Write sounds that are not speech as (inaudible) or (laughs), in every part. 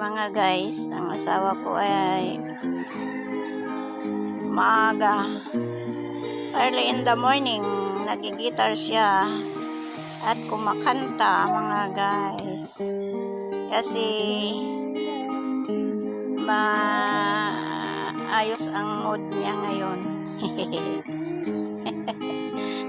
mga guys. Ang asawa ko ay maaga. Early in the morning, nagigitar siya at kumakanta mga guys. Kasi maayos ang mood niya ngayon. (laughs)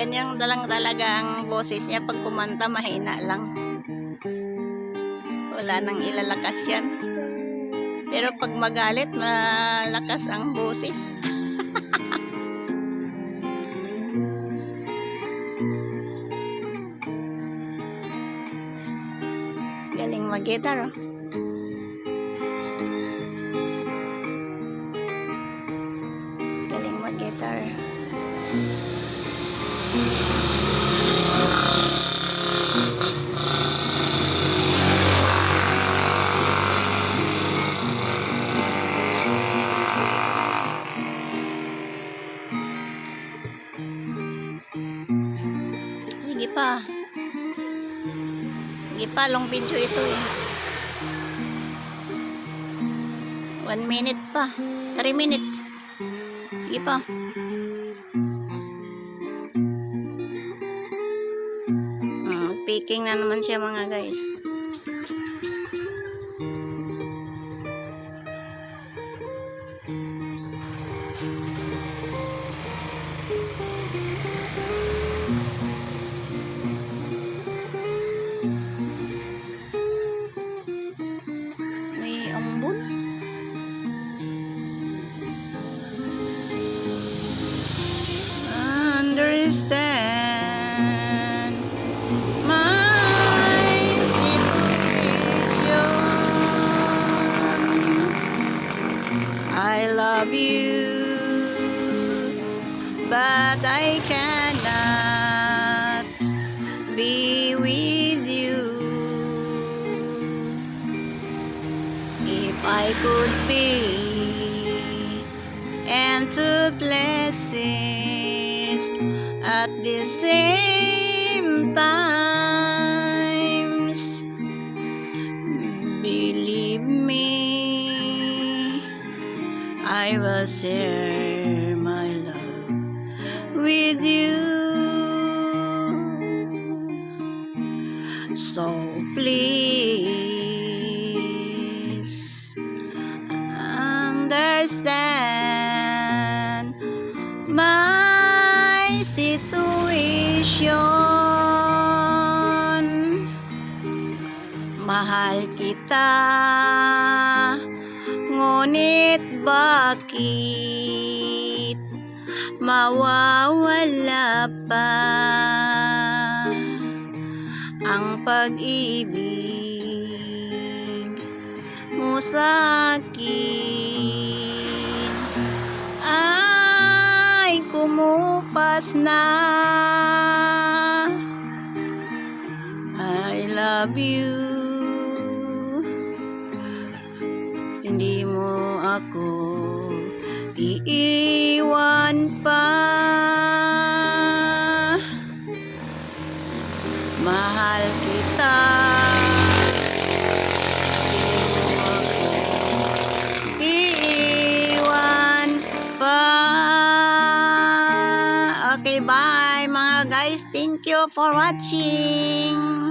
Kanyang dalang talaga ang boses niya pag kumanta mahina lang. Wala nang ilalakas yan. Pero pag magalit, malakas ang boses. (laughs) Galing mag-guitar oh. Sige pa, long video ito eh. One minute pa. Three minutes. Sige pa. Hmm, picking na naman siya mga guys. I love you, but I cannot be with you. If I could be and two places at the same I will share my love with you. So please understand my situation. Mahal kita, bakit mawawala pa ang pag-ibig mo sa akin? Ay kumupas na. I love you ako iiwan pa mahal kita iiwan pa. Okay, bye mga guys. Thank you for watching.